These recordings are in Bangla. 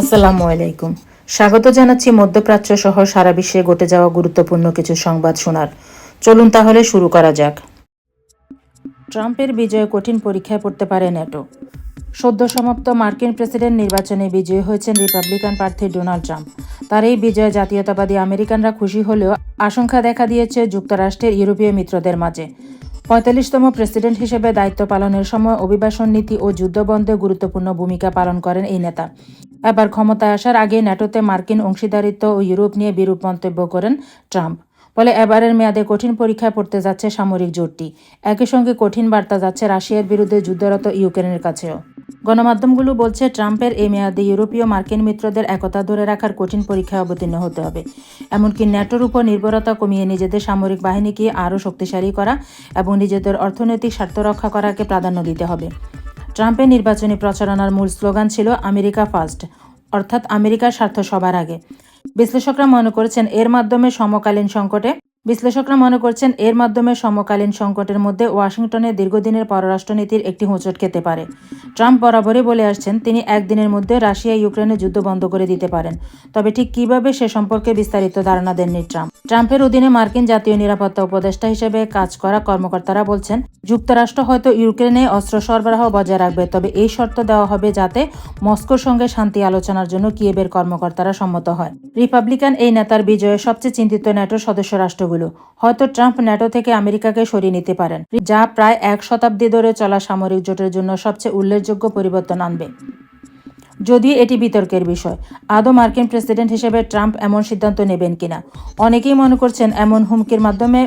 আসসালামু আলাইকুম। স্বাগত জানাচ্ছি মধ্যপ্রাচ্য সহ সারা বিশ্বে ঘটে যাওয়া গুরুত্বপূর্ণ কিছু সংবাদ শোনার। চলুন তাহলে শুরু করা যাক। ট্রাম্পের বিজয়ে কঠিন পরীক্ষায় পড়তে পারে ন্যাটো। সদ্য সমাপ্ত মার্কিন প্রেসিডেন্ট নির্বাচনে বিজয়ী হয়েছেন রিপাবলিকান প্রার্থী ডোনাল্ড ট্রাম্প। তার এই বিজয়ে জাতীয়তাবাদী আমেরিকানরা খুশি হলেও আশঙ্কা দেখা দিয়েছে যুক্তরাষ্ট্রের ইউরোপীয় মিত্রদের মাঝে। পঁয়তাল্লিশতম প্রেসিডেন্ট হিসেবে দায়িত্ব পালনের সময় অভিবাসন নীতি ও যুদ্ধবন্ধে গুরুত্বপূর্ণ ভূমিকা পালন করেন এই নেতা। এবার ক্ষমতায় আসার আগে ন্যাটোতে মার্কিন অংশীদারিত্ব ও ইউরোপ নিয়ে বিরূপ মন্তব্য করেন ট্রাম্প। ফলে এবারের মেয়াদে কঠিন পরীক্ষায় পড়তে যাচ্ছে সামরিক জোটটি। একই সঙ্গে কঠিন বার্তা যাচ্ছে রাশিয়ার বিরুদ্ধে যুদ্ধরত ইউক্রেনের কাছেও। গণমাধ্যমগুলো বলছে, ট্রাম্পের এই মেয়াদে ইউরোপীয় মার্কিন মিত্রদের একতা ধরে রাখার কঠিন পরীক্ষায় অবতীর্ণ হতে হবে। এমনকি ন্যাটোর উপর নির্ভরতা কমিয়ে নিজেদের সামরিক বাহিনীকে আরও শক্তিশালী করা এবং নিজেদের অর্থনৈতিক স্বার্থ রক্ষা করাকে প্রাধান্য দিতে হবে। ট্রাম্পের নির্বাচনী প্রচারণার মূল স্লোগান ছিল, আমেরিকা ফার্স্ট অর্থাৎ আমেরিকার স্বার্থ সবার আগে। বিশ্লেষকরা মনে করেছেন এর মাধ্যমে সমকালীন সংকটে বিশ্লেষকরা মনে করছেন, এর মাধ্যমে সমকালীন সংকটের মধ্যে ওয়াশিংটনের দীর্ঘদিনের পররাষ্ট্রনীতির একটি হোঁচট খেতে পারে। ট্রাম্প বরাবরই বলে আসছেন, তিনি একদিনের মধ্যে রাশিয়া ইউক্রেনে যুদ্ধ বন্ধ করে দিতে পারেন। তবে ঠিক কীভাবে সে সম্পর্কে বিস্তারিত ধারণা দেননি ট্রাম্প। ট্রাম্পের অধীনে মার্কিন জাতীয় নিরাপত্তা উপদেষ্টা হিসেবে কাজ করা কর্মকর্তারা বলছেন, যুক্তরাষ্ট্র হয়তো ইউক্রেনে অস্ত্র সরবরাহ বজায় রাখবে, তবে এই শর্ত দেওয়া হবে যাতে মস্কোর সঙ্গে শান্তি আলোচনার জন্য কিয়েবের কর্মকর্তারা সম্মত হয়। রিপাবলিকান এই নেতার বিজয়ে সবচেয়ে চিন্তিত ন্যাটোর সদস্য রাষ্ট্রগুলো হয়তো ট্রাম্প ন্যাটো থেকে আমেরিকাকে সরিয়ে নিতে পারেন, যা প্রায় এক শতাব্দী ধরে চলা সামরিক জোটের জন্য সবচেয়ে উল্লেখযোগ্য পরিবর্তন আনবে। যদিও এটি বিতর্কের বিষয়। আদৌ মার্কিন প্রেসিডেন্ট হিসেবে ট্রাম্প এমন সিদ্ধান্ত নেবেন কিনা? অনেকেই মনে করছেন এমন হুমকির মাধ্যমে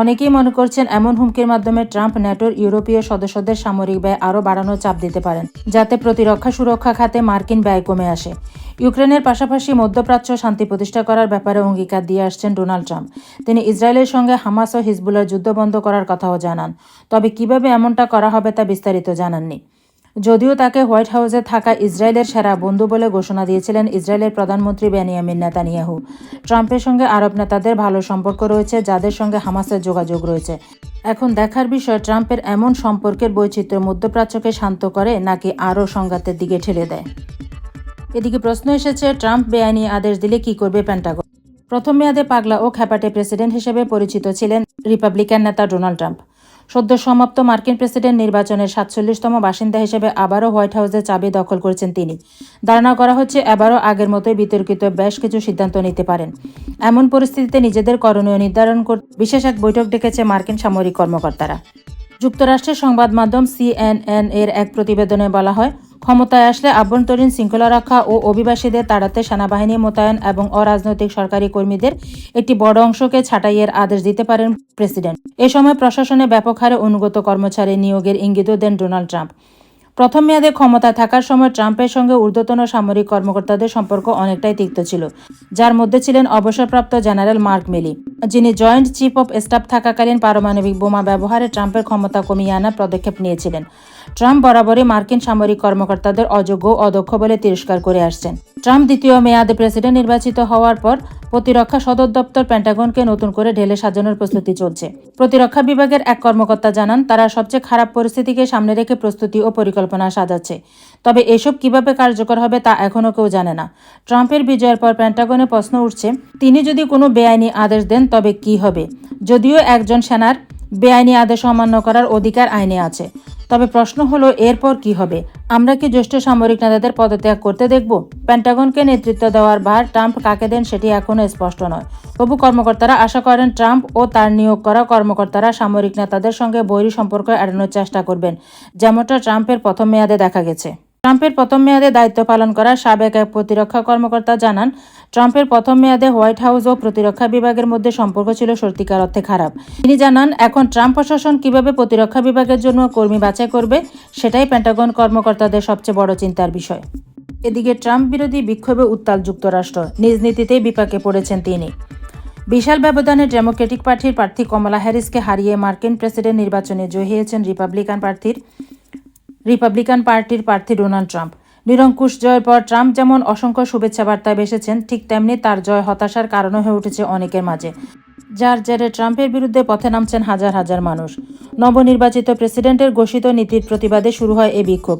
অনেকেই মনে করছেন এমন হুমকির মাধ্যমে ট্রাম্প ন্যাটোর ইউরোপীয় সদস্যদের সামরিক ব্যয় আরও বাড়ানোর চাপ দিতে পারেন, যাতে প্রতিরক্ষা সুরক্ষা খাতে মার্কিন ব্যয় কমে আসে। ইউক্রেনের পাশাপাশি মধ্যপ্রাচ্য শান্তি প্রতিষ্ঠা করার ব্যাপারে অঙ্গীকার দিয়ে আসছেন ডোনাল্ড ট্রাম্প। তিনি ইসরায়েলের সঙ্গে হামাস ও হিজবুল্লার যুদ্ধ বন্ধ করার কথাও জানান। তবে কীভাবে এমনটা করা হবে তা বিস্তারিত জানাননি। যদিও তাকে হোয়াইট হাউসে থাকা ইসরায়েলের সেরা বন্ধু বলে ঘোষণা দিয়েছিলেন ইসরায়েলের প্রধানমন্ত্রী বেনিয়ামিন নেতানিয়াহু। ট্রাম্পের সঙ্গে আরব নেতাদের ভালো সম্পর্ক রয়েছে, যাদের সঙ্গে হামাসের যোগাযোগ রয়েছে। এখন দেখার বিষয়, ট্রাম্পের এমন সম্পর্কের বৈচিত্র্য মধ্যপ্রাচ্যকে শান্ত করে নাকি আরও সংঘাতের দিকে ঠেলে দেয়? এদিকে প্রশ্ন এসেছে, ট্রাম্প বেআইনি আদেশ দিলে কি করবে পেন্টাগন প্রথম মেয়াদে পাগলা ও খ্যাপাটে প্রেসিডেন্ট হিসেবে পরিচিত ছিলেন রিপাবলিকান নেতা ডোনাল্ড ট্রাম্প। সদ্য সমাপ্ত মার্কিন প্রেসিডেন্ট নির্বাচনের সাতচল্লিশতম বাসিন্দা হিসেবে আবারও হোয়াইট হাউসে চাবি দখল করেছেন তিনি। ধারণা করা হচ্ছে এবারও আগের মতোই বিতর্কিত বেশ কিছু সিদ্ধান্ত নিতে পারেন। এমন পরিস্থিতিতে নিজেদের করণীয় নির্ধারণ বিশেষ এক বৈঠক ডেকেছে মার্কিন সামরিক কর্মকর্তারা। যুক্তরাষ্ট্রের সংবাদ মাধ্যম সিএনএন এর এক প্রতিবেদনে বলা হয়, ক্ষমতায় আসলে আভ্যন্তরীণ শৃঙ্খলা রক্ষা ও অভিবাসীদের তাড়াতে সেনাবাহিনী মোতায়েন এবং অরাজনৈতিক সরকারি কর্মীদের একটি বড় অংশকে ছাঁটাইয়ের আদেশ দিতে পারেন প্রেসিডেন্ট। এ সময় প্রশাসনে ব্যাপক হারে অনুগত কর্মচারী নিয়োগের ইঙ্গিতও দেন ডোনাল্ড ট্রাম্প। প্রথম মেয়াদে ক্ষমতা থাকার সময় ট্রাম্পের সঙ্গে ঊর্ধ্বতন সামরিক কর্মকর্তাদের সম্পর্ক অনেকটাই তিক্ত ছিল, যার মধ্যে ছিলেন অবসরপ্রাপ্ত জেনারেল মার্ক মিলি, যিনি জয়েন্ট চিফ অফ স্টাফ থাকাকালীন পারমাণবিক বোমা ব্যবহারে ট্রাম্পের ক্ষমতা কমিয়ে আনার পদক্ষেপ নিয়েছিলেন। ট্রাম্প বরাবরই মার্কিন সামরিক কর্মকর্তাদের অযোগ্য অদক্ষ বলে তিরস্কার করে আসছেন। ট্রাম্প দ্বিতীয় মেয়াদে প্রেসিডেন্ট নির্বাচিত হওয়ার পর প্রতিরক্ষা সদর দপ্তর পেন্টাগনকে নতুন করে ঢেলে সাজানোর প্রস্তুতি চলছে। প্রতিরক্ষা বিভাগের এক কর্মকর্তা জানান, তারা সবচেয়ে খারাপ পরিস্থিতিকে সামনে রেখে প্রস্তুতি ও পরিকল্পনা সাজাচ্ছে। তবে এসব কীভাবে কার্যকর হবে তা এখনও কেউ জানে না। ট্রাম্পের বিজয়ের পর পেন্টাগনে প্রশ্ন উঠছে, তিনি যদি কোনো বেআইনি আদেশ দেন তবে কি হবে? যদিও একজন সেনার বেআইনি আদেশ অমান্য করার অধিকার আইনে আছে। তবে প্রশ্ন হলো, এরপর কি হবে? আমরা কি জ্যেষ্ঠ সামরিক নেতাদের পদত্যাগ করতে দেখব? প্যান্টাগনকে নেতৃত্ব দেওয়ার ভার ট্রাম্প কাকে দেন সেটি এখনও স্পষ্ট নয়। তবু কর্মকর্তারা আশা করেন, ট্রাম্প ও তার নিয়োগ করা কর্মকর্তারা সামরিক নেতাদের সঙ্গে বৈরী সম্পর্ক এড়ানোর চেষ্টা করবেন, যেমনটা ট্রাম্পের প্রথম মেয়াদে দেখা গেছে। ট্রাম্পের প্রথম মেয়াদে দায়িত্ব পালন করা সাবেক এক প্রতিরক্ষা কর্মকর্তা জানান, ট্রাম্পের প্রথম মেয়াদে হোয়াইট হাউস ও প্রতিরক্ষা বিভাগের মধ্যে সম্পর্ক ছিল সত্যিকার অর্থে খারাপ। তিনি জানান, এখন ট্রাম্প প্রশাসন কীভাবে প্রতিরক্ষা বিভাগের জন্য কর্মী বাছাই করবে, সেটাই পেন্টাগন কর্মকর্তাদের সবচেয়ে বড় চিন্তার বিষয়। এদিকে ট্রাম্প বিরোধী বিক্ষোভে উত্তাল যুক্তরাষ্ট্র। নিজ নীতিতেই বিপাকে পড়েছেন তিনি। বিশাল ব্যবধানে ডেমোক্রেটিক পার্টির প্রার্থী কমলা হ্যারিসকে হারিয়ে মার্কিন প্রেসিডেন্ট নির্বাচনে জয়ী হয়েছেন রিপাবলিকান প্রার্থীর রিপাবলিকান পার্টির প্রার্থী ডোনাল্ড ট্রাম্প। নিরঙ্কুশ জয়ের পর ট্রাম্প যেমন অসংখ্য শুভেচ্ছা বার্তায় বেসেছেন, ঠিক তেমনি তার জয় হতাশার কারণও হয়ে উঠেছে অনেকের মাঝে। যার জেরে ট্রাম্পের বিরুদ্ধে পথে নামছেন হাজার হাজার মানুষ। নবনির্বাচিত প্রেসিডেন্টের ঘোষিত নীতির প্রতিবাদে শুরু হয় এই বিক্ষোভ।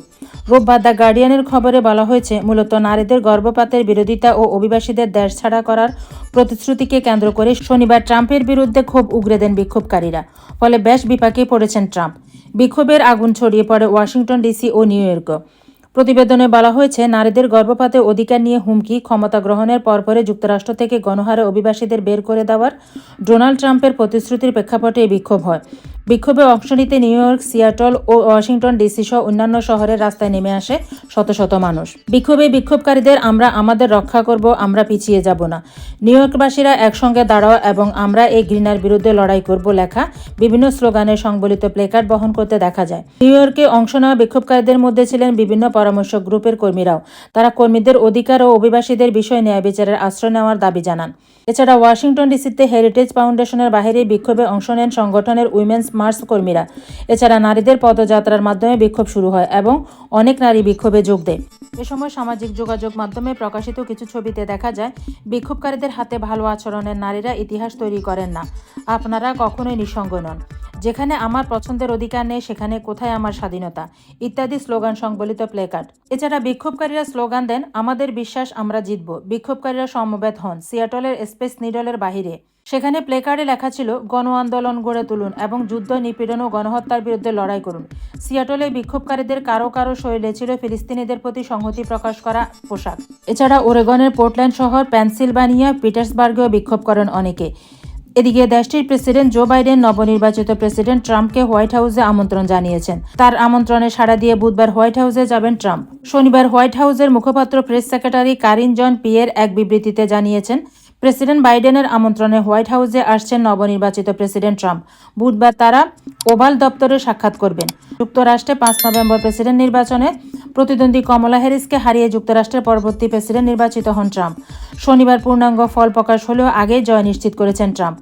রোববার দ্য গার্ডিয়ানের খবরে বলা হয়েছে, মূলত নারীদের গর্ভপাতের বিরোধিতা ও অভিবাসীদের দেশ ছাড়া করার প্রতিশ্রুতিকে কেন্দ্র করে শনিবার ট্রাম্পের বিরুদ্ধে ক্ষোভ উগরে দেন বিক্ষোভকারীরা। ফলে বেশ বিপাকে পড়েছেন ট্রাম্প। বিক্ষোভের আগুন ছড়িয়ে পড়ে ওয়াশিংটন ডিসি ও নিউ ইয়র্ক। প্রতিবেদনে বলা হয়েছে, নারীদের গর্ভপাতে অধিকার নিয়ে হুমকি, ক্ষমতা গ্রহণের পরপরে যুক্তরাষ্ট্র থেকে গণহারে অভিবাসীদের বের করে দেওয়ার ডোনাল্ড ট্রাম্পের প্রতিশ্রুতির প্রেক্ষাপটে এই বিক্ষোভ হয়। বিক্ষোভে অংশ নিতে নিউ ইয়র্ক, সিয়াটল ও ওয়াশিংটন ডিসি সহ অন্যান্য শহরের রাস্তায় নেমে আসে শত শত মানুষ। বিক্ষোভে বিক্ষোভকারীদের আমরা আমাদের রক্ষা করব, আমরা পিছিয়ে যাব না। নিউ ইয়র্কবাসীরা একসঙ্গে দাঁড়াও এবং আমরা এই ঘৃণার বিরুদ্ধে লড়াই করব লেখা বিভিন্ন স্লোগানে সংবলিত প্লেকার্ড বহন করতে দেখা যায়। নিউ ইয়র্কে অংশ নেওয়া বিক্ষোভকারীদের মধ্যে ছিলেন বিভিন্ন পরামর্শ গ্রুপের কর্মীরাও। তারা কর্মীদের অধিকার ও অভিবাসীদের বিষয়ে ন্যায় বিচারের আশ্রয় নেওয়ার দাবি জানান। এছাড়া ওয়াশিংটন ডিসিতে হেরিটেজ ফাউন্ডেশনের বাইরে বিক্ষোভে অংশ নেন সংগঠনের উইমেন্স মার্চ কর্মীরা। এছাড়া নারীদের পদযাত্রার মাধ্যমে বিক্ষোভ শুরু হয় এবং অনেক নারী বিক্ষোভে যোগ দেয়। এ সময় সামাজিক যোগাযোগ মাধ্যমে প্রকাশিত কিছু ছবিতে দেখা যায়, বিক্ষোভকারীদের হাতে ভালো আচরণের নারীরা ইতিহাস তৈরি করেন না। আপনারা কখনোই নিঃসঙ্গ নন। যেখানে আমার পছন্দের অধিকার নেই, সেখানে কোথায় আমার স্বাধীনতা? ইত্যাদি স্লোগান সংবলিত প্লেকার্ড এছাড়া বিক্ষোভকারীরা স্লোগান দেন, আমাদের বিশ্বাস, আমরা জিতব। বিক্ষোভকারীরা সমবেত হন। সিয়াটলের স্পেস নিডলের বাহিরে। সেখানে প্লেকার্ডে লেখা ছিল গণ আন্দোলন গড়ে তুলুন এবং যুদ্ধ, নিপীড়ন ও গণহত্যার বিরুদ্ধে লড়াই করুন। সিয়াটলে বিক্ষোভকারীদের কারও কারও শরীরে ছিল ফিলিস্তিনিদের প্রতি সংহতি প্রকাশ করা পোশাক। এছাড়া ওরেগনের পোর্টল্যান্ড শহর পেনসিলভানিয়া, পিটার্সবার্গেও বিক্ষোভ করেন অনেকে। এদিকে দেশটির প্রেসিডেন্ট জো বাইডেন, নবনির্বাচিত প্রেসিডেন্ট ট্রাম্পকে হোয়াইট হাউসে আমন্ত্রণ জানিয়েছেন। তার আমন্ত্রণে সাড়া দিয়ে বুধবার হোয়াইট হাউসে যাবেন ট্রাম্প। শনিবার হোয়াইট হাউসের মুখপাত্র press secretary Karine Jean Pierre এক বিবৃতিতে জানিয়েছেন প্রেসিডেন্ট বাইডেনের আমন্ত্রণে হোয়াইট হাউসে আসছেন নবনির্বাচিত প্রেসিডেন্ট ট্রাম্প। বুধবার তারা ওভাল দপ্তরে সাক্ষাৎ করবেন। যুক্তরাষ্ট্রে পাঁচ নভেম্বর প্রেসিডেন্ট নির্বাচনে প্রতিদ্বন্দ্বী কমলা হ্যারিসকে হারিয়ে যুক্তরাষ্ট্রের পরবর্তী প্রেসিডেন্ট নির্বাচিত হন ট্রাম্প। শনিবার পূর্ণাঙ্গ ফল প্রকাশ হলেও আগেই জয় নিশ্চিত করেছেন ট্রাম্প।